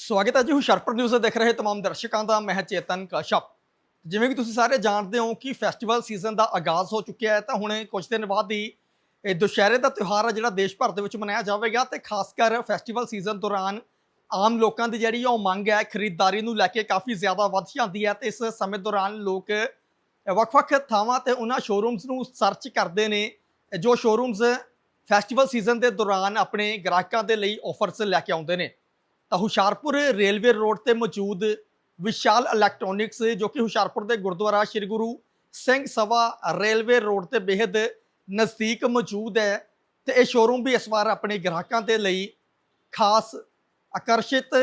ਸਵਾਗਤ ਹੈ ਜੀ ਹੁਸ਼ਰਪੁਰ ਨਿਊਜ਼ ਦੇਖ ਰਹੇ ਤਮਾਮ ਦਰਸ਼ਕਾਂ ਦਾ, ਮੈਂ ਚੇਤਨ ਕਸ਼ਪ। ਜਿਵੇਂ ਕਿ ਤੁਸੀਂ ਸਾਰੇ ਜਾਣਦੇ ਹੋ ਕਿ ਫੈਸਟੀਵਲ ਸੀਜ਼ਨ ਦਾ ਆਗਾਜ਼ ਹੋ ਚੁੱਕਿਆ ਹੈ, ਤਾਂ ਹੁਣ ਕੁਝ ਦਿਨ ਬਾਅਦ ਹੀ ਇਹ ਦੁਸ਼ਹਿਰੇ ਦਾ ਤਿਉਹਾਰ ਹੈ, ਜਿਹੜਾ ਦੇਸ਼ ਭਰ ਦੇ ਵਿੱਚ ਮਨਾਇਆ ਜਾਵੇਗਾ ਤੇ ਖਾਸ ਕਰ ਫੈਸਟੀਵਲ ਸੀਜ਼ਨ ਦੌਰਾਨ ਆਮ ਲੋਕਾਂ ਦੀ ਜਿਹੜੀ ਉਹ ਮੰਗ ਹੈ, ਖਰੀਦਦਾਰੀ ਨੂੰ ਲੈ ਕੇ ਕਾਫੀ ਜ਼ਿਆਦਾ ਵੱਧ ਜਾਂਦੀ ਹੈ ਤੇ ਇਸ ਸਮੇਂ ਦੌਰਾਨ ਲੋਕ ਵੱਖ-ਵੱਖ ਥਾਵਾਂ ਤੇ ਉਹਨਾਂ ਸ਼ੋਰੂਮਸ ਨੂੰ ਸਰਚ ਕਰਦੇ ਨੇ। ਜੋ ਸ਼ੋਰੂਮਸ ਫੈਸਟੀਵਲ ਸੀਜ਼ਨ ਦੇ ਦੌਰਾਨ ਆਪਣੇ ਗ੍ਰਾਹਕਾਂ ਦੇ ਲਈ ਆਫਰਸ ਲੈ ਕੇ ਆਉਂਦੇ ਨੇ। ਤਾਂ ਹੁਸ਼ਿਆਰਪੁਰ ਰੇਲਵੇ ਰੋਡ ਤੇ ਮੌਜੂਦ ਵਿਸ਼ਾਲ ਇਲੈਕਟ੍ਰੋਨਿਕਸ ਜੋ ਕਿ ਹੁਸ਼ਿਆਰਪੁਰ ਦੇ ਗੁਰਦੁਆਰਾ ਸ੍ਰੀ ਗੁਰੂ ਸਿੰਘ ਸਭਾ ਰੇਲਵੇ ਰੋਡ ਤੇ ਬੇहद ਨਜ਼ਦੀਕ ਮੌਜੂਦ ਹੈ ਤੇ ਇਹ ਸ਼ੋਰੂਮ ਵੀ ਇਸ ਵਾਰ ਆਪਣੇ ਗ੍ਰਾਹਕਾਂ ਦੇ ਲਈ ਖਾਸ ਆਕਰਸ਼ਿਤ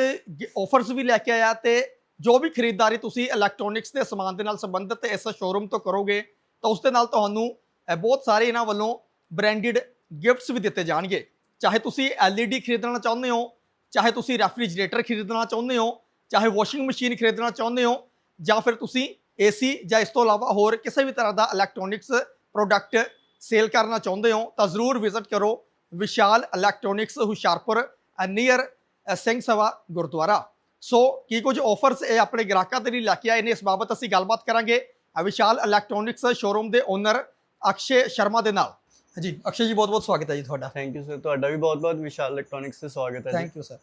ਆਫਰਸ ਵੀ ਲੈ ਕੇ ਆਇਆ ਤੇ ਜੋ ਵੀ ਖਰੀਦਦਾਰੀ ਤੁਸੀਂ ਇਲੈਕਟ੍ਰੋਨਿਕਸ ਦੇ ਸਮਾਨ ਦੇ ਨਾਲ ਸੰਬੰਧਿਤ ਇਸ ਸ਼ੋਰੂਮ ਤੋਂ ਕਰੋਗੇ, ਤਾਂ ਉਸ ਦੇ ਨਾਲ ਤੁਹਾਨੂੰ ਬਹੁਤ ਸਾਰੇ ਇਹਨਾਂ ਵੱਲੋਂ ਬ੍ਰਾਂਡਡ ਗਿਫਟਸ ਵੀ ਦਿੱਤੇ ਜਾਣਗੇ। ਚਾਹੇ ਤੁਸੀਂ LED ਖਰੀਦਣਾ ਚਾਹੁੰਦੇ ਹੋ ਚਾਹੇ ਤੁਸੀਂ ਰੈਫਰੀਜਰੇਟਰ ਖਰੀਦਣਾ ਚਾਹੁੰਦੇ ਹੋ, ਚਾਹੇ ਵਾਸ਼ਿੰਗ ਮਸ਼ੀਨ ਖਰੀਦਣਾ ਚਾਹੁੰਦੇ ਹੋ, ਜਾਂ ਫਿਰ ਤੁਸੀਂ AC ਜਾਂ ਇਸ ਤੋਂ ਇਲਾਵਾ ਹੋਰ ਕਿਸੇ ਵੀ ਤਰ੍ਹਾਂ ਦਾ ਇਲੈਕਟ੍ਰੋਨਿਕਸ ਪ੍ਰੋਡਕਟ ਸੇਲ ਕਰਨਾ ਚਾਹੁੰਦੇ ਹੋ, ਤਾਂ ਜ਼ਰੂਰ ਵਿਜ਼ਿਟ ਕਰੋ Vishal electronics Hoshiarpur near Singh Sabha Gurdwara. So ਕੀ ਕੁਝ ਆਫਰਸ ਇਹ ਆਪਣੇ ਗ੍ਰਾਹਕਾਂ ਦੇ ਲਈ ਲੈ ਕੇ ਆਏ ਨੇ, ਇਸ ਬਾਬਤ ਅਸੀਂ ਗੱਲਬਾਤ ਕਰਾਂਗੇ। ਵਿਸ਼ਾਲ ਇਲੈਕਟ੍ਰੋਨਿਕਸ ਸ਼ੋਰੂਮ ਦੇ ਓਨਰ ਅਕਸ਼ੇ ਸ਼ਰਮਾ ਦੇ ਨਾਲ। ਜੀ ਅਕਸ਼ੇ ਜੀ ਬਹੁਤ ਬਹੁਤ ਸਵਾਗਤ ਹੈ ਜੀ ਤੁਹਾਡਾ। ਥੈਂਕ ਯੂ ਸਰ ਤੁਹਾਡਾ ਵੀ ਬਹੁਤ-ਬਹੁਤ ਵਿਸ਼ਾਲ ਇਲੈਕਟ੍ਰੋਨਿਕਸ ਤੇ ਸਵਾਗਤ ਹੈ ਜੀ। ਥੈਂਕ ਯੂ ਸਰ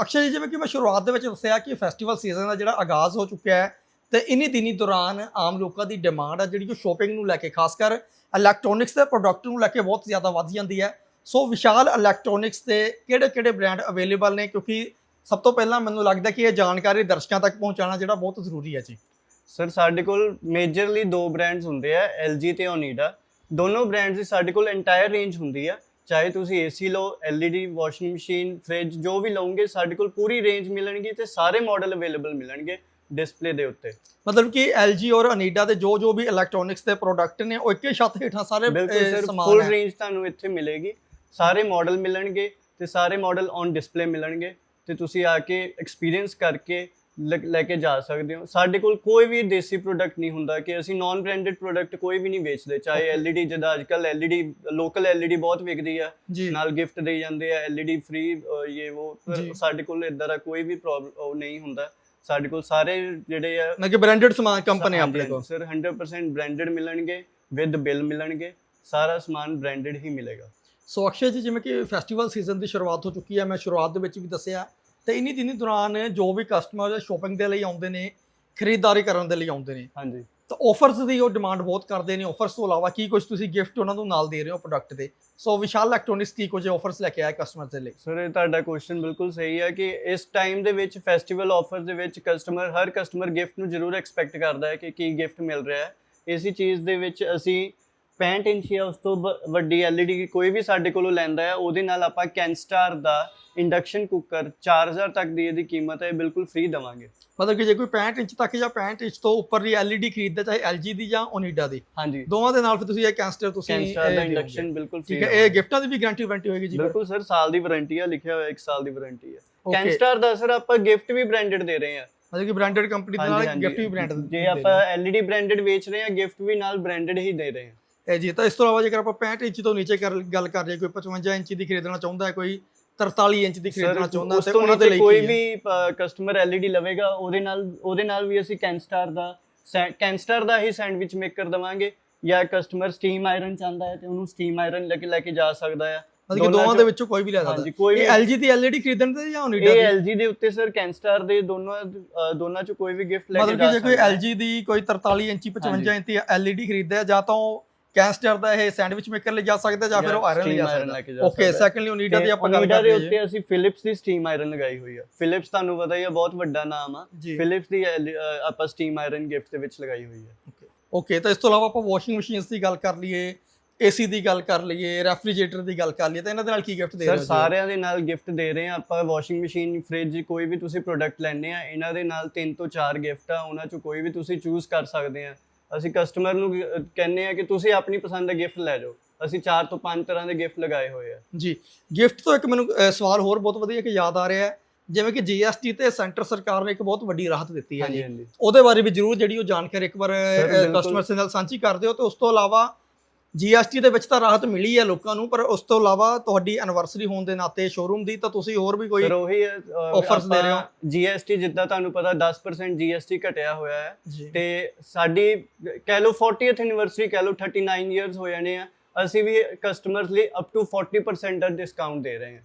ਅਕਸ਼ੇ ਜੀ ਜਿਵੇਂ ਕਿ ਮੈਂ ਸ਼ੁਰੂਆਤ ਦੇ ਵਿੱਚ ਦੱਸਿਆ ਕਿ ਫੈਸਟੀਵਲ ਸੀਜ਼ਨ ਦਾ ਜਿਹੜਾ ਆਗਾਜ਼ ਹੋ ਚੁੱਕਿਆ ਹੈ ਤੇ ਇਨੀ ਦਿਨੀ ਦੌਰਾਨ ਆਮ ਲੋਕਾਂ ਦੀ ਡਿਮਾਂਡ ਆ ਜਿਹੜੀ ਉਹ ਸ਼ੋਪਿੰਗ ਨੂੰ ਲੈ ਕੇ ਖਾਸ ਕਰ ਇਲੈਕਟ੍ਰੋਨਿਕਸ ਦੇ ਪ੍ਰੋਡਕਟ ਨੂੰ ਲੈ ਕੇ ਬਹੁਤ ਜ਼ਿਆਦਾ ਵੱਧ ਜਾਂਦੀ ਹੈ। ਸੋ ਵਿਸ਼ਾਲ ਇਲੈਕਟ੍ਰੋਨਿਕਸ ਤੇ ਕਿਹੜੇ-ਕਿਹੜੇ ਬ੍ਰਾਂਡ ਅਵੇਲੇਬਲ ਨੇ? ਕਿਉਂਕਿ ਸਭ ਤੋਂ ਪਹਿਲਾਂ ਮੈਨੂੰ ਲੱਗਦਾ ਕਿ ਇਹ ਜਾਣਕਾਰੀ ਦਰਸ਼ਕਾਂ ਤੱਕ ਪਹੁੰਚਾਉਣਾ ਜਿਹੜਾ ਬਹੁਤ ਜ਼ਰੂਰੀ ਹੈ ਜੀ। ਸਰ ਸਾਡੇ ਕੋਲ ਮੇਜਰਲੀ ਦੋ ਬ੍ਰਾਂਡਸ ਹੁੰਦੇ ਆ LG ਤੇ Oneida ਦੋਨੋਂ ਬ੍ਰਾਂਡਸ ਦੀ ਸਾਡੇ ਕੋਲ ਐਂਟਾਇਰ ਰੇਂਜ ਹੁੰਦੀ ਆ। ਚਾਹੇ ਤੁਸੀਂ AC ਲਓ LED ਵਾਸ਼ਿੰਗ ਮਸ਼ੀਨ ਫ੍ਰਿਜ ਜੋ ਵੀ ਲਓਗੇ ਸਾਡੇ ਕੋਲ ਪੂਰੀ ਰੇਂਜ ਮਿਲਣਗੀ ਤੇ ਸਾਰੇ ਮਾਡਲ ਅਵੇਲੇਬਲ ਮਿਲਣਗੇ ਡਿਸਪਲੇ ਦੇ ਉੱਤੇ। ਮਤਲਬ ਕਿ LG ਔਰ ਅਨੀਡਾ ਦੇ ਜੋ ਜੋ ਵੀ ਇਲੈਕਟ੍ਰੋਨਿਕਸ ਦੇ ਪ੍ਰੋਡਕਟ ਨੇ ਉਹ ਇੱਕੇ ਛੱਤ ਹੇਠਾਂ ਸਾਰੇ ਸਮਾਨ ਫੁੱਲ ਰੇਂਜ ਤੁਹਾਨੂੰ ਇੱਥੇ ਮਿਲੇਗੀ। ਸਾਰੇ ਮਾਡਲ ਮਿਲਣਗੇ ਤੇ ਸਾਰੇ ਮਾਡਲ ਔਨ ਡਿਸਪਲੇ ਮਿਲਣਗੇ ਤੇ ਤੁਸੀਂ ਆ ਕੇ ਐਕਸਪੀਰੀਅੰਸ ਕਰਕੇ ਲ- ਕੇ ਜਾ ਸਕਦੇ ਹੋ। ਸਾਡੇ ਕੋਲ ਕੋਈ ਵੀ ਦੇਸੀ ਪ੍ਰੋਡਕਟ ਨਹੀਂ ਹੁੰਦਾ ਕਿ ਅਸੀਂ ਨਾਨ ਬ੍ਰਾਂਡਡ ਪ੍ਰੋਡਕਟ ਕੋਈ ਵੀ ਨਹੀਂ ਵੇਚਦੇ। ਚਾਹੇ. LED ਜਿਹਦਾ ਅੱਜਕੱਲ LED ਲੋਕਲ LED ਬਹੁਤ ਵਿਕਦੀ ਆ। ਨਾਲ ਗਿਫਟ ਦੇ ਜਾਂਦੇ ਆ LED ਫ੍ਰੀ ਇਹ ਉਹ। ਸਾਡੇ ਕੋਲ ਇਦਾਂ ਦਾ ਕੋਈ ਵੀ ਪ੍ਰੋਬਲਮ ਨਹੀਂ ਹੁੰਦਾ। ਸਾਡੇ ਕੋਲ ਸਾਰੇ ਜਿਹੜੇ ਆ ਨਾ ਕਿ ਬ੍ਰਾਂਡਡ ਸਮਾਨ ਕੰਪਨੀ ਆਪਣੇ ਕੋਲ। ਸਰ 100% ਬ੍ਰਾਂਡਡ ਮਿਲਣਗੇ ਵਿਦ ਬਿੱਲ ਮਿਲਣਗੇ ਸਾਰਾ ਸਮਾਨ ਬ੍ਰਾਂਡਡ ਹੀ ਮਿਲੇਗਾ। ਸੋ ਅਕਸ਼ੇ ਜੀ ਜਿਵੇਂ ਕਿ ਫੈਸਟੀਵਲ ਸੀਜ਼ਨ ਦੀ ਸ਼ੁਰੂਆਤ ਹੋ ਚੁੱਕੀ ਹੈ ਮੈਂ ਸ਼ੁਰੂਆਤ ਦੇ ਵਿੱਚ ਵੀ ਦੱਸਿਆ ਤੇ ਇਨੀ ਦਿਨੀ ਦੌਰਾਨ ਜੋ ਵੀ ਕਸਟਮਰ ਸ਼ੋਪਿੰਗ ਦੇ ਲਈ ਆਉਂਦੇ ਨੇ ਖਰੀਦਦਾਰੀ ਕਰਨ ਦੇ ਲਈ ਆਉਂਦੇ ਨੇ ਹਾਂਜੀ। ਤਾਂ ਆਫਰਸ ਦੀ ਉਹ ਡਿਮਾਂਡ ਬਹੁਤ ਕਰਦੇ ਨੇ। ਆਫਰਸ ਤੋਂ ਇਲਾਵਾ ਕੀ ਕੁਝ ਤੁਸੀਂ ਗਿਫਟ ਉਹਨਾਂ ਨੂੰ ਨਾਲ ਦੇ ਰਹੇ ਹੋ ਪ੍ਰੋਡਕਟ ਦੇ? ਸੋ ਵਿਸ਼ਾਲ ਇਲੈਕਟ੍ਰੋਨਿਕਸ ਕੀ ਕੁਝ ਆਫਰਸ ਲੈ ਕੇ ਆਇਆ ਕਸਟਮਰ ਦੇ ਲਈ? ਸਰ ਇਹ ਤੁਹਾਡਾ ਕੁਐਸਚਨ ਬਿਲਕੁਲ ਸਹੀ ਹੈ ਕਿ ਇਸ ਟਾਈਮ ਦੇ ਵਿੱਚ ਫੈਸਟੀਵਲ ਆਫਰ ਦੇ ਵਿੱਚ ਕਸਟਮਰ ਹਰ ਕਸਟਮਰ ਗਿਫਟ ਨੂੰ ਜ਼ਰੂਰ ਐਕਸਪੈਕਟ ਕਰਦਾ ਹੈ ਕਿ ਕੀ ਗਿਫਟ ਮਿਲ ਰਿਹਾ ਹੈ। ਇਸੇ ਚੀਜ਼ ਦੇ ਵਿੱਚ ਅਸੀਂ 65 ਇੰਚ ਜਾਂ ਉਸ ਤੋਂ ਵੱਡੀ LED ਕੋਈ ਵੀ ਸਾਡੇ ਕੋਲੋਂ ਲੈਂਦਾ ਹੈ ਉਹਦੇ ਨਾਲ ਆਪਾਂ ਕੈਨਸਟਾਰ ਦਾ ਇੰਡਕਸ਼ਨ ਕੁੱਕਰ 4000 ਤੱਕ ਦੀ ਇਹਦੀ ਕੀਮਤ ਹੈ ਬਿਲਕੁਲ ਫ੍ਰੀ ਦਵਾਂਗੇ। ਮਤਲਬ ਕਿ ਜੇ ਕੋਈ 65 ਇੰਚ ਤੱਕ ਜਾਂ 65 ਇੰਚ ਤੋਂ ਉੱਪਰ ਦੀ LED ਖਰੀਦਦਾ ਚਾਹੇ LG ਦੀ ਜਾਂ Oneida ਦੀ ਹਾਂਜੀ। ਦੋਵਾਂ ਦੇ ਨਾਲ ਫਿਰ ਤੁਸੀਂ ਇਹ ਕੈਂਸਟਰ ਤੁਸੀਂ ਕੈਨਸਟਾਰ ਦਾ। ਇੰਡਕਸ਼ਨ ਬਿਲਕੁਲ ਠੀਕ ਹੈ ਇਹ ਗਿਫਟਾਂ ਦੀ ਵੀ ਗਾਰੰਟੀ ਵਾਰੰਟੀ ਹੋਏਗੀ ਜੀ ਬਿਲਕੁਲ ਸਰ ਸਾਲ ਦੀ ਵਾਰੰਟੀ ਹੈ ਲਿਖਿਆ ਹੋਇਆ 1 ਸਾਲ ਦੀ ਵਾਰੰਟੀ ਹੈ ਕੈਨਸਟਾਰ ਦਾ ਸਰ ਆਪਾਂ ਗਿਫਟ ਵੀ ਬ੍ਰਾਂਡਡ ਦੇ ਰਹੇ ਹਾਂ। ਮਤਲਬ ਕਿ ਬ੍ਰਾਂਡਡ ਕੰਪਨੀ ਦੇ ਨਾਲ ਗਿਫਟ ਵੀ ਬ੍ਰਾਂਡ ਜੇ ਆਪਾਂ LED ਬ੍ਰਾਂਡਡ ਵੇਚ ਰਹੇ ਹਾਂ ਗਿਫਟ ਵੀ ਨਾਲ ਬ੍ਰਾਂਡਡ ਹੀ ਦੇ ਰਹੇ ਹਾਂ। ਇਹ ਜੀ ਤਾਂ ਇਸ ਤੋਂ ਇਲਾਵਾ ਜੇਕਰ ਆਪਾਂ 65 ਇੰਚ ਤੋਂ ਨੀਚੇ ਕਰ ਗੱਲ ਕਰ ਲਈਏ ਕੋਈ 55 ਇੰਚ ਦੀ ਖਰੀਦਣਾ ਚਾਹੁੰਦਾ ਹੈ ਕੋਈ 43 ਇੰਚ ਦੀ ਖਰੀਦਣਾ ਚਾਹੁੰਦਾ ਤੇ ਉਹਨਾਂ ਦੇ ਲਈ ਕੋਈ? ਵੀ ਕਸਟਮਰ LED ਲਵੇਗਾ ਉਹਦੇ ਨਾਲ ਉਹਦੇ ਨਾਲ ਵੀ ਅਸੀਂ ਕੈਨਸਟਾਰ ਦਾ ਕੈਨਸਟਾਰ ਦਾ ਹੀ ਸੈਂਡਵਿਚ ਮੇਕਰ ਦਵਾਂਗੇ ਜਾਂ ਕਸਟਮਰ ਸਟੀਮ ਆਇਰਨ ਚਾਹੁੰਦਾ ਹੈ ਤੇ ਉਹਨੂੰ ਸਟੀਮ ਆਇਰਨ ਲੈ ਕੇ ਲੈ ਕੇ ਜਾ ਸਕਦਾ ਹੈ ਮਤਲਬ ਦੋਵਾਂ ਦੇ ਵਿੱਚੋਂ ਕੋਈ ਵੀ ਲੈ ਸਕਦਾ ਹਾਂਜੀ ਕੋਈ ਵੀ ਇਹ LG ਦੀ LED ਖਰੀਦਣ ਤੇ ਜਾਂ Oneida ਇਹ ਦੀ LG ਦੇ ਉੱਤੇ ਸਰ ਕੈਨਸਟਾਰ ਦੇ ਦੋਨੋਂ ਦੋਨਾਂ ਚ ਕੋਈ ਵੀ ਗਿਫਟ ਲੈ ਕੇ ਮਤਲਬ ਜਾ ਕਿ ਜੇ ਕੋਈ ਸਕਦਾ। LG ਦੀ ਕੋਈ 43 ਇੰਚੀ 55 ਹਾਂਜੀ। ਇੰਚੀ LED ਖਰੀਦਦਾ ਜਾਂ ਤਾਂ ਉਹ ਕੈਂਸਟਰ ਦਾ ਇਹ ਸੈਂਡਵਿਚ ਮੇਕਰ ਲਈ ਜਾ ਸਕਦਾ ਜਾਂ ਫਿਰ ਉਹ ਆਇਰਨ ਲਈ ਜਾ ਸਕਦਾ? ਓਕੇ ਹੈ। ਸੈਕੰਡਲੀ Oneida ਦੀ ਆਪਾਂ ਗੱਲ Oneida ਕਰ ਦੇ ਉੱਤੇ ਅਸੀਂ ਫਿਲਿਪਸ ਦੀ ਸਟੀਮ ਆਇਰਨ ਲਗਾਈ ਹੋਈ ਆ। ਫਿਲਿਪਸ ਤੁਹਾਨੂੰ ਪਤਾ ਹੀ ਆ ਬਹੁਤ ਵੱਡਾ ਨਾਮ ਆ। ਫਿਲਿਪਸ ਦੀ ਆਪਾਂ ਸਟੀਮ ਆਇਰਨ ਗਿਫਟ ਦੇ ਵਿੱਚ ਲਗਾਈ ਹੋਈ ਹੈ ਓਕੇ ਤਾਂ ਇਸ ਤੋਂ ਇਲਾਵਾ ਆਪਾਂ ਵਾਸ਼ਿੰਗ ਮਸ਼ੀਨਸ ਦੀ ਗੱਲ ਕਰ ਲਈਏ ਏਸੀ ਦੀ ਗੱਲ ਕਰ ਲਈਏ ਰੈਫਰੀਜਰੇਟਰ ਦੀ ਗੱਲ ਕਰ ਲਈਏ ਤਾਂ ਇਹਨਾਂ ਦੇ ਨਾਲ ਕੀ ਗਿਫਟ ਦੇ ਰਹੇ ਸਰ ਹੋ ਜੀ? ਸਾਰਿਆਂ ਦੇ ਨਾਲ ਗਿਫਟ ਦੇ ਰਹੇ ਆ। ਆਪਾਂ ਵਾਸ਼ਿੰਗ ਮਸ਼ੀਨ ਫ੍ਰਿਜ ਕੋਈ ਵੀ ਤੁਸੀਂ ਪ੍ਰੋਡਕਟ ਲੈਣੇ ਆ ਇਹਨਾਂ ਦੇ ਨਾਲ ਤਿੰਨ ਤੋਂ ਚਾਰ ਗਿਫਟ ਆ ਉਹਨਾਂ ਚੋਂ ਕੋਈ ਵੀ ਤੁਸੀਂ ਚੂਜ਼ ਕਰ ਸਕਦੇ ਆ। ਅਸੀਂ ਕਸਟਮਰ ਨੂੰ ਕਹਿੰਨੇ ਆ ਕਿ ਤੁਸੀਂ ਆਪਣੀ ਪਸੰਦ ਦਾ ਗਿਫਟ ਲੈ ਜਾਓ। ਅਸੀਂ ਚਾਰ ਤੋਂ ਪੰਜ ਤਰ੍ਹਾਂ ਦੇ ਗਿਫਟ ਲਗਾਏ ਹੋਏ ਆ। ਜੀ ਗਿਫਟ ਤੋਂ ਇੱਕ ਮੈਨੂੰ ਸਵਾਲ ਹੋਰ ਬਹੁਤ ਵਧੀਆ ਕਿ ਯਾਦ ਆ ਰਿਹਾ ਹੈ। ਜਿਵੇਂ ਕਿ ਜੀਐਸਟੀ ਤੇ ਸੈਂਟਰ ਸਰਕਾਰ ਨੇ ਇੱਕ ਬਹੁਤ ਵੱਡੀ ਰਾਹਤ ਦਿੱਤੀ ਹੈ ਜੀ। ਹਾਂਜੀ ਉਹਦੇ ਬਾਰੇ ਵੀ ਜਰੂਰ ਜਿਹੜੀ ਉਹ ਜਾਣਕਾਰੀ ਇੱਕ ਵਾਰ ਬਿਲਕੁਲ। ਕਸਟਮਰਸ ਨਾਲ ਸਾਂਝੀ ਕਰ ਦਿਓ ਤੇ ਉਸ ਤੋਂ ਇਲਾਵਾ GST ਦੇ ਵਿੱਚ ਤਾਂ ਰਾਹਤ ਮਿਲੀ ਹੈ ਲੋਕਾਂ ਨੂੰ ਪਰ ਉਸ ਤੋਂ ਇਲਾਵਾ ਤੁਹਾਡੀ ਐਨਵਰਸਰੀ ਹੋਣ ਦੇ ਨਾਤੇ ਸ਼ੋਰੂਮ ਦੀ ਤਾਂ ਤੁਸੀਂ ਹੋਰ ਵੀ ਕੋਈ ਸਰ ਉਹੀ offers ਦੇ ਰਹੇ ਹੋ? GST ਜਿੱਦਾਂ ਤੁਹਾਨੂੰ ਪਤਾ 10% GST ਘਟਿਆ ਹੋਇਆ ਹੈ ਤੇ ਸਾਡੀ ਕਹਿ ਲਓ 40th ਐਨੀਵਰਸਰੀ ਕਹਿ ਲਓ 39 ਇਅਰਸ ਹੋ ਜਾਣੇ ਆ ਅਸੀਂ ਵੀ ਕਸਟਮਰਸ ਲਈ ਅਪ ਟੂ 40% ਦਾ ਡਿਸਕਾਊਂਟ ਦੇ ਰਹੇ ਹਾਂ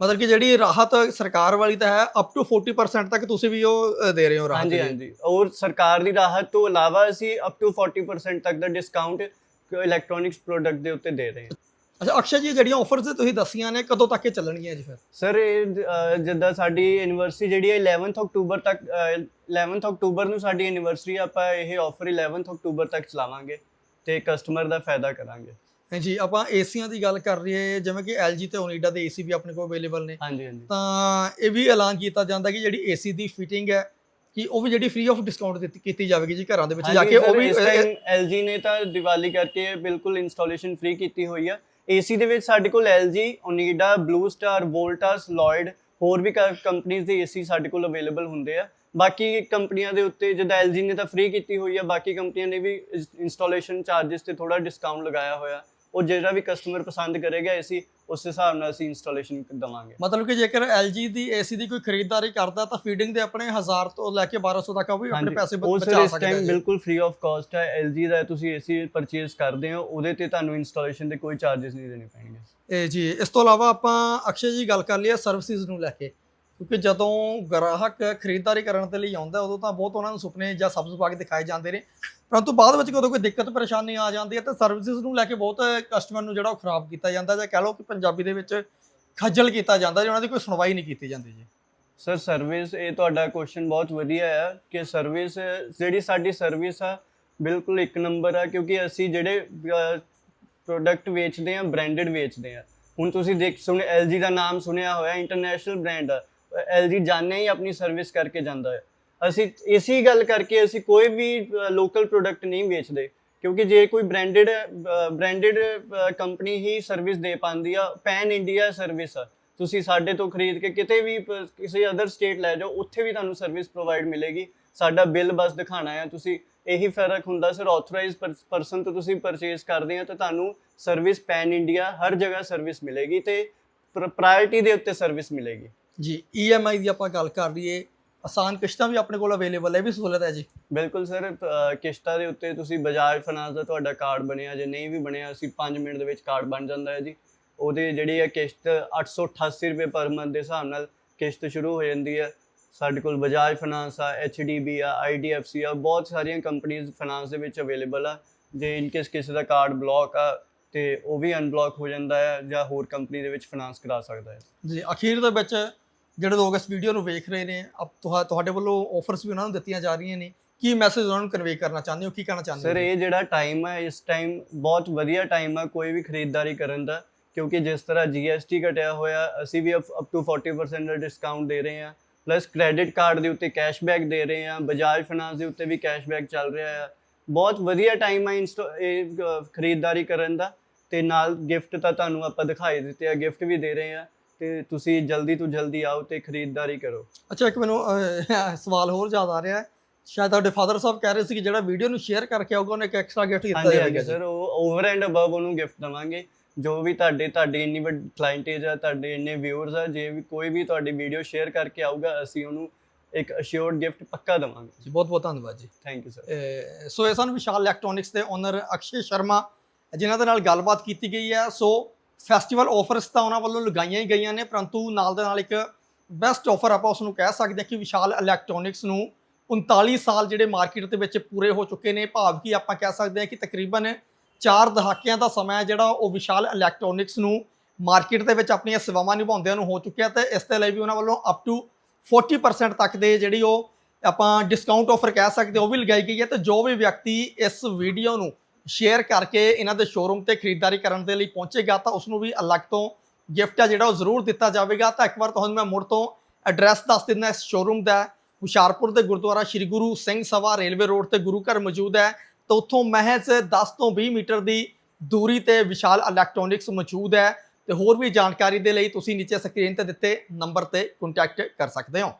ਮਤਲਬ ਕਿ ਜਿਹੜੀ ਰਾਹਤ ਸਰਕਾਰ ਵਾਲੀ ਤਾਂ ਹੈ ਅਪ ਟੂ 40% ਤੱਕ ਤੁਸੀਂ ਵੀ ਉਹ ਦੇ ਰਹੇ ਹੋ ਰਾਹਤ ਹਾਂਜੀ। ਹਾਂਜੀ ਔਰ ਸਰਕਾਰ ਦੀ ਰਾਹਤ ਤੋਂ ਇਲਾਵਾ ਅਸੀਂ ਅਪ ਟੂ 40% ਤੱਕ ਦਾ ਡਿਸਕਾਊਂਟ ਇਲੈਕਟ੍ਰੋਨਿਕਸ ਪ੍ਰੋਡਕਟ ਦੇ ਉੱਤੇ ਦੇ ਰਹੇ ਹਾਂ ਅੱਛਾ ਅਕਸ਼ੈ ਜੀ ਜਿਹੜੀਆਂ ਆਫਰਸ ਤੁਸੀਂ ਦੱਸੀਆਂ ਨੇ ਕਦੋਂ ਤੱਕ ਇਹ ਚੱਲਣਗੀਆਂ ਜੀ ਫਿਰ? ਸਰ ਇਹ ਜਿੱਦਾਂ ਸਾਡੀ ਐਨੀਵਰਸਰੀ ਜਿਹੜੀ ਹੈ 11th ਅਕਤੂਬਰ ਤੱਕ ਅਹ, 11th ਅਕਤੂਬਰ ਨੂੰ ਸਾਡੀ ਐਨੀਵਰਸਰੀ ਆਪਾਂ ਇਹ ਆਫਰ 11th ਅਕਤੂਬਰ ਤੱਕ ਚਲਾਵਾਂਗੇ ਤੇ ਕਸਟਮਰ ਦਾ ਫਾਇਦਾ ਕਰਾਂਗੇ। ਜੀ ਆਪਾਂ ਏਸੀਆਂ ਦੀ ਗੱਲ ਕਰ ਰਹੀਏ ਜਿਵੇਂ ਕਿ LG ਤੇ ਓਨੀਡਾ ਦੇ ਏਸੀ ਵੀ ਆਪਣੇ ਕੋਲ ਅਵੇਲੇਬਲ ਨੇ। ਹਾਂਜੀ ਹਾਂਜੀ। ਤਾਂ ਇਹ ਵੀ ਐਲਾਨ ਕੀਤਾ ਜਾਂਦਾ ਕਿ ਜਿਹੜੀ ਏਸੀ ਦੀ ਫਿਟਿੰਗ ਹੈ ਕਿ ਉਹ ਵੀ ਜਿਹੜੀ ਫ੍ਰੀ ਆਫ ਡਿਸਕਾਊਂਟ ਦਿੱਤੀ ਕੀਤੀ ਜਾਵੇਗੀ ਜੀ ਘਰਾਂ ਦੇ ਵਿੱਚ ਜਾ ਕੇ ਉਹ ਵੀ LG ਨੇ ਤਾਂ ਦੀਵਾਲੀ ਕਰਕੇ ਬਿਲਕੁਲ ਇੰਸਟਾਲੇਸ਼ਨ ਫ੍ਰੀ ਕੀਤੀ ਹੋਈ ਆ। AC ਦੇ ਵਿੱਚ ਸਾਡੇ ਕੋਲ LG Onida Blue Star Voltas Lloyd ਹੋਰ ਵੀ ਕੰਪਨੀਆਂ ਦੇ AC ਸਾਡੇ ਕੋਲ ਅਵੇਲੇਬਲ ਹੁੰਦੇ ਆ। ਬਾਕੀ ਕੰਪਨੀਆਂ ਦੇ ਉੱਤੇ ਜਿੱਦਾਂ LG ਨੇ ਤਾਂ ਫ੍ਰੀ ਕੀਤੀ ਹੋਈ ਆ ਬਾਕੀ ਕੰਪਨੀਆਂ ਨੇ ਵੀ ਇੰਸਟਾਲੇਸ਼ਨ ਚਾਰजेस ਤੇ ਥੋੜਾ ਡਿਸਕਾਊਂਟ ਲਗਾਇਆ ਹੋਇਆ। ਉਹ ਜਿਹੜਾ ਵੀ ਕਸਟਮਰ ਪਸੰਦ ਕਰੇਗਾ AC ਉਸ ਹਿਸਾਬ ਨਾਲ ਅਸੀਂ ਇੰਸਟਾਲੇਸ਼ਨ ਦਵਾਂਗੇ। ਮਤਲਬ ਕਿ ਜੇਕਰ LG ਦੀ ਏਸੀ ਦੀ ਕੋਈ ਖਰੀਦਦਾਰੀ ਕਰਦਾ ਤਾਂ ਫੀਡਿੰਗ ਦੇ ਆਪਣੇ 1000 ਤੋਂ ਲੈ ਕੇ 1200 ਤੱਕ ਵੀ ਆਪਣੇ ਪੈਸੇ ਬਚਾ ਸਕਦਾ ਹੈ ਟਾਈਮ ਜੀ। ਬਿਲਕੁਲ ਫ੍ਰੀ ਆਫ ਕਾਸਟ ਹੈ। LG ਦਾ ਤੁਸੀਂ AC ਪਰਚੇਸ ਕਰਦੇ ਹੋ ਉਹਦੇ ਤੇ ਤੁਹਾਨੂੰ ਇੰਸਟਾਲੇਸ਼ਨ ਦੇ ਕੋਈ ਚਾਰजेस ਨਹੀਂ ਦੇਣੇ ਪੈਣਗੇ। ਇਹ ਜੀ ਇਸ ਤੋਂ ਇਲਾਵਾ ਆਪਾਂ ਅਕਸ਼ੇ ਜੀ ਗੱਲ ਕਰ ਲਈਏ ਸਰਵਿਸਿਜ਼ ਨੂੰ ਲੈ ਕੇ। ਕਿਉਂਕਿ ਜਦੋਂ ਗ੍ਰਾਹਕ ਖਰੀਦਦਾਰੀ ਕਰਨ ਦੇ ਲਈ ਆਉਂਦਾ, ਉਦੋਂ ਤਾਂ ਬਹੁਤ ਉਹਨਾਂ ਨੂੰ ਸੁਪਨੇ ਜਾਂ ਸਬਜ਼ ਪਾ ਕੇ ਦਿਖਾਏ ਜਾਂਦੇ ਨੇ। ਪਰੰਤੂ ਬਾਅਦ ਵਿੱਚ ਕਦੋਂ ਕੋਈ ਦਿੱਕਤ, ਪਰੇਸ਼ਾਨੀ ਆ ਜਾਂਦੀ ਹੈ, ਤਾਂ ਸਰਵਿਸਿਜ਼ ਨੂੰ ਲੈ ਕੇ ਬਹੁਤ ਕਸਟਮਰ ਨੂੰ ਜਿਹੜਾ ਉਹ ਖਰਾਬ ਕੀਤਾ ਜਾਂਦਾ ਜਾਂ ਕਹਿ ਲਓ ਕਿ ਪੰਜਾਬੀ ਦੇ ਵਿੱਚ ਖੱਜਲ ਕੀਤਾ ਜਾਂਦਾ ਜੀ ਉਹਨਾਂ ਦੀ ਕੋਈ ਸੁਣਵਾਈ ਨਹੀਂ ਕੀਤੀ ਜਾਂਦੀ ਜੀ। ਸਰ ਸਰਵਿਸ ਇਹ ਤੁਹਾਡਾ ਕੁਐਸਚਨ ਬਹੁਤ ਵਧੀਆ ਹੈ ਕਿ ਸਰਵਿਸ ਜਿਹੜੀ ਸਾਡੀ ਸਰਵਿਸ ਆ, ਬਿਲਕੁਲ ਇੱਕ ਨੰਬਰ ਆ, ਕਿਉਂਕਿ ਅਸੀਂ ਜਿਹੜੇ ਪ੍ਰੋਡਕਟ ਵੇਚਦੇ ਆ ਬ੍ਰਾਂਡਡ ਵੇਚਦੇ ਆ। ਹੁਣ ਤੁਸੀਂ ਦੇਖ, ਸੁਣੇ LG ਦਾ ਨਾਮ ਸੁਣਿਆ ਹੋਇਆ ਇੰਟਰਨੈਸ਼ਨਲ ਬ੍ਰਾਂਡ ਆ। LG ਜਾਣੇ ਹੀ ਆਪਣੀ ਸਰਵਿਸ ਕਰਕੇ ਜਾਂਦਾ ਹੈ। ਅਸੀਂ ਇਸੀ ਗੱਲ ਕਰਕੇ ਅਸੀਂ ਕੋਈ ਵੀ ਲੋਕਲ ਪ੍ਰੋਡਕਟ ਨਹੀਂ ਵੇਚਦੇ, ਕਿਉਂਕਿ ਜੇ ਕੋਈ ਬ੍ਰਾਂਡਡ ਬ੍ਰਾਂਡਡ ਕੰਪਨੀ ਹੀ ਸਰਵਿਸ ਦੇ ਪਾਉਂਦੀ ਆ ਪੈਨ ਇੰਡੀਆ ਸਰਵਿਸ ਆ, ਤੁਸੀਂ ਸਾਡੇ ਤੋਂ ਖਰੀਦ ਕੇ ਕਿਤੇ ਵੀ ਕਿਸੇ ਅਦਰ ਸਟੇਟ ਲੈ ਜਾਓ, ਉੱਥੇ ਵੀ ਤੁਹਾਨੂੰ ਸਰਵਿਸ ਪ੍ਰੋਵਾਈਡ ਮਿਲੇਗੀ। ਸਾਡਾ ਬਿੱਲ ਬਸ ਦਿਖਾਣਾ ਹੈ। ਤੁਸੀਂ ਇਹੀ ਫ਼ਰਕ ਹੁੰਦਾ ਸਰ ਆਥੋਰਾਈਜ਼ ਪਰਸਨ ਤੋਂ ਤੁਸੀਂ ਪਰਚੇਸ ਕਰਦੇ ਆ ਤਾਂ ਤੁਹਾਨੂੰ ਸਰਵਿਸ ਪੈਨ ਇੰਡੀਆ ਹਰ ਜਗ੍ਹਾ ਸਰਵਿਸ ਮਿਲੇਗੀ ਤੇ ਪ੍ਰਾਇੋਰਟੀ ਦੇ ਉੱਤੇ ਸਰਵਿਸ ਮਿਲੇਗੀ। ਜੀ EMI ਦੀ ਆਪਾਂ ਗੱਲ ਕਰ ਲਈਏ, ਆਸਾਨ ਕਿਸ਼ਤਾਂ ਵੀ ਆਪਣੇ ਕੋਲ ਅਵੇਲੇਬਲ ਹੈ, ਇਹ ਵੀ ਸਹੂਲਤ ਹੈ ਜੀ? ਬਿਲਕੁਲ ਸਰ ਕਿਸ਼ਤਾਂ ਦੇ ਉੱਤੇ ਤੁਸੀਂ ਬਜਾਜ ਫਾਈਨਾਂਸ ਦਾ ਤੁਹਾਡਾ ਕਾਰਡ ਬਣਿਆ, ਜੇ ਨਹੀਂ ਵੀ ਬਣਿਆ, ਅਸੀਂ 5 ਮਿੰਟ ਦੇ ਵਿੱਚ ਕਾਰਡ ਬਣ ਜਾਂਦਾ ਹੈ ਜੀ। ਉਹਦੇ ਜਿਹੜੀ ਹੈ ਕਿਸ਼ਤ 888 ਰੁਪਏ ਪਰ ਮੰਥ ਦੇ ਹਿਸਾਬ ਨਾਲ ਕਿਸ਼ਤ ਸ਼ੁਰੂ ਹੋ ਜਾਂਦੀ ਹੈ। ਸਾਡੇ ਕੋਲ ਬਜਾਜ ਫਾਈਨਾਂਸ ਆ HDB ਆ IDFC ਆ, ਬਹੁਤ ਸਾਰੀਆਂ ਕੰਪਨੀਆਂ ਫਾਈਨਾਂਸ ਦੇ ਵਿੱਚ ਅਵੇਲੇਬਲ ਆ। ਜੇ ਇਨ ਕੇਸ ਕਿਸੇ ਦਾ ਕਾਰਡ ਬਲੌਕ ਆ ਤੇ ਉਹ ਵੀ ਅਨਬਲੌਕ ਹੋ ਜਾਂਦਾ ਹੈ ਜਾਂ ਹੋਰ ਕੰਪਨੀ ਦੇ ਵਿੱਚ ਫਾਈਨਾਂਸ ਕਰਾ ਸਕਦਾ ਹੈ। ਜੀ ਅਖੀਰ ਦੇ ਵਿੱਚ ਜਿਹੜੇ ਲੋਕ ਇਸ ਵੀਡੀਓ ਨੂੰ ਵੇਖ ਰਹੇ ਨੇ ਅਬ ਤੁਹਾ- ਤੁਹਾਡੇ ਵੱਲੋਂ ਆਫਰਸ ਵੀ ਉਹਨਾਂ ਨੂੰ ਦਿੱਤੀਆਂ ਜਾ ਰਹੀਆਂ ਨੇ ਕੀ ਮੈਸੇਜ ਉਹਨਾਂ ਨੂੰ ਕਨਵੇ ਕਰਨਾ ਚਾਹੁੰਦੇ ਹੋ ਕੀ ਕਹਿਣਾ ਚਾਹੁੰਦੇ ਸਰ ਹੋ? ਇਹ ਜਿਹੜਾ ਟਾਈਮ ਹੈ ਇਸ ਟਾਈਮ ਬਹੁਤ ਵਧੀਆ ਟਾਈਮ ਹੈ ਕੋਈ ਵੀ ਖਰੀਦਦਾਰੀ ਕਰਨ ਦਾ ਕਿਉਂਕਿ ਜਿਸ ਤਰ੍ਹਾਂ GST ਘਟਿਆ ਹੋਇਆ ਅਸੀਂ ਵੀ ਅਪ ਟੂ 40% ਦਾ ਡਿਸਕਾਊਂਟ ਦੇ ਰਹੇ ਹਾਂ ਪਲੱਸ ਕ੍ਰੈਡਿਟ ਕਾਰਡ ਦੇ ਉੱਤੇ ਕੈਸ਼ਬੈਕ ਦੇ ਰਹੇ ਹਾਂ ਬਜਾਜ ਫਾਈਨਾਂਸ ਦੇ ਉੱਤੇ ਵੀ ਕੈਸ਼ਬੈਕ ਚੱਲ ਰਿਹਾ ਹੈ। ਬਹੁਤ ਵਧੀਆ ਟਾਈਮ ਹੈ ਖਰੀਦਦਾਰੀ ਕਰਨ ਦਾ ਤੇ ਨਾਲ ਗਿਫਟ ਤਾਂ ਤੁਹਾਨੂੰ ਆਪਾਂ ਦਿਖਾਈ ਦਿੱਤੇ ਆ ਗਿਫਟ ਵੀ ਦੇ ਰਹੇ ਹਾਂ ਤੇ ਤੁਸੀਂ ਜਲਦੀ ਤੋਂ ਜਲਦੀ ਆਓ ਤੇ ਖਰੀਦਦਾਰੀ ਕਰੋ। ਅੱਛਾ ਇੱਕ ਮੈਨੂੰ ਅਹ, ਸਵਾਲ ਹੋਰ ਯਾਦ ਆ ਰਿਹਾ ਹੈ। ਸ਼ਾਇਦ ਤੁਹਾਡੇ ਫਾਦਰ ਸਾਹਿਬ ਕਹਿ ਰਹੇ ਸੀ ਕਿ ਜਿਹੜਾ ਵੀਡੀਓ ਨੂੰ ਸ਼ੇਅਰ ਕਰਕੇ ਆਊਗਾ ਉਹਨੇ ਇੱਕ ਐਕਸਟਰਾ ਗਿਫਟ ਦਿੱਤਾ ਹਾਂਜੀ ਸਰ ਉਹ ਓਵਰ ਐਂਡ ਅਬਵ ਉਹਨੂੰ ਗਿਫਟ ਦਵਾਂਗੇ। ਜੋ ਵੀ ਤੁਹਾਡੇ ਤੁਹਾਡੀ ਇੰਨੀ ਵੱਡੀ ਕਲਾਇੰਟੇਜ ਆ ਤੁਹਾਡੇ ਇੰਨੇ ਵਿਊਅਰਸ ਆ ਜੇ ਵੀ ਕੋਈ ਵੀ ਤੁਹਾਡੀ ਵੀਡੀਓ ਸ਼ੇਅਰ ਕਰਕੇ ਆਊਗਾ ਅਸੀਂ ਉਹਨੂੰ ਇੱਕ ਅਸ਼ੋਰਡ ਗਿਫਟ ਪੱਕਾ ਦਵਾਂਗੇ। ਬਹੁਤ ਬਹੁਤ ਧੰਨਵਾਦ ਜੀ। Thank you sir ah, so ਇਹ ਸਨ ਵਿਸ਼ਾਲ ਇਲੈਕਟ੍ਰੋਨਿਕਸ ਦੇ ਓਨਰ ਅਕਸ਼ੇ ਸ਼ਰਮਾ। ਜਿਨ੍ਹਾਂ ਦੇ ਨਾਲ ਗੱਲਬਾਤ ਕੀਤੀ ਗਈ ਹੈ। ਸੋ ਫੈਸਟੀਵਲ ਆਫਰਸ ਤਾਂ ਉਹਨਾਂ ਵੱਲੋਂ ਲਗਾਈਆਂ ਹੀ ਗਈਆਂ ਨੇ, ਪਰੰਤੂ ਨਾਲ ਦੇ ਨਾਲ ਇੱਕ ਬੈਸਟ ਆਫਰ ਆਪਾਂ ਉਸ ਨੂੰ ਕਹਿ ਸਕਦੇ ਹਾਂ ਕਿ ਵਿਸ਼ਾਲ ਇਲੈਕਟ੍ਰੋਨਿਕਸ ਨੂੰ 39 ਸਾਲ ਜਿਹੜੇ ਮਾਰਕੀਟ ਦੇ ਵਿੱਚ ਪੂਰੇ ਹੋ ਚੁੱਕੇ ਨੇ। ਭਾਵ ਕਿ ਆਪਾਂ ਕਹਿ ਸਕਦੇ ਹਾਂ ਕਿ ਤਕਰੀਬਨ 4 ਦਹਾਕਿਆਂ ਦਾ ਸਮਾਂ ਹੈ ਜਿਹੜਾ ਉਹ ਵਿਸ਼ਾਲ ਇਲੈਕਟ੍ਰੋਨਿਕਸ ਨੂੰ ਮਾਰਕੀਟ ਦੇ ਵਿੱਚ ਆਪਣੀਆਂ ਸੇਵਾਵਾਂ ਨਿਭਾਉਂਦਿਆਂ ਨੂੰ ਹੋ ਚੁੱਕਿਆ ਤੇ ਇਸ ਦੇ ਲਈ ਵੀ ਉਹਨਾਂ ਵੱਲੋਂ ਅਪ ਟੂ 40% ਤੱਕ ਦੇ ਜਿਹੜੀ ਉਹ ਆਪਾਂ ਡਿਸਕਾਊਂਟ ਆਫਰ ਕਹਿ ਸਕਦੇ ਉਹ ਵੀ ਲਗਾਈ ਗਈ ਹੈ। ਤੇ ਜੋ ਵੀ ਵਿਅਕਤੀ ਇਸ ਵੀਡੀਓ ਨੂੰ ਸ਼ੇਅਰ ਕਰਕੇ ਇਹਨਾਂ ਦੇ ਸ਼ੋਰੂਮ ਤੇ ਖਰੀਦਦਾਰੀ ਕਰਨ ਦੇ ਲਈ ਪਹੁੰਚੇਗਾ, ਤਾਂ ਉਸ ਨੂੰ ਵੀ ਅਲੱਗ ਤੋਂ ਗਿਫਟ ਆ ਜਿਹੜਾ ਉਹ ਜ਼ਰੂਰ ਦਿੱਤਾ ਜਾਵੇਗਾ। ਤਾਂ ਇੱਕ ਵਾਰ ਤੁਹਾਨੂੰ ਮੈਂ ਮੁੜ ਤੋਂ ਐਡਰੈਸ ਦੱਸ ਦਿੰਦਾ, ਇਸ ਸ਼ੋਰੂਮ ਦਾ ਹੁਸ਼ਿਆਰਪੁਰ ਦੇ ਗੁਰਦੁਆਰਾ ਸ੍ਰੀ ਗੁਰੂ ਸਿੰਘ ਸਭਾ ਰੇਲਵੇ ਰੋਡ ਤੇ ਗੁਰੂ ਘਰ ਮੌਜੂਦ ਹੈ। ਤਾਂ ਉੱਥੋਂ ਮਹਿਜ਼ 10 ਤੋਂ 20 ਮੀਟਰ ਦੀ ਦੂਰੀ ਤੇ ਵਿਸ਼ਾਲ ਇਲੈਕਟ੍ਰੋਨਿਕਸ ਮੌਜੂਦ ਹੈ। ਤੇ ਹੋਰ ਵੀ ਜਾਣਕਾਰੀ ਦੇ ਲਈ ਤੁਸੀਂ ਨੀਚੇ ਸਕਰੀਨ ਤੇ ਦਿੱਤੇ ਨੰਬਰ ਤੇ ਕੰਟੈਕਟ ਕਰ ਸਕਦੇ ਹੋ।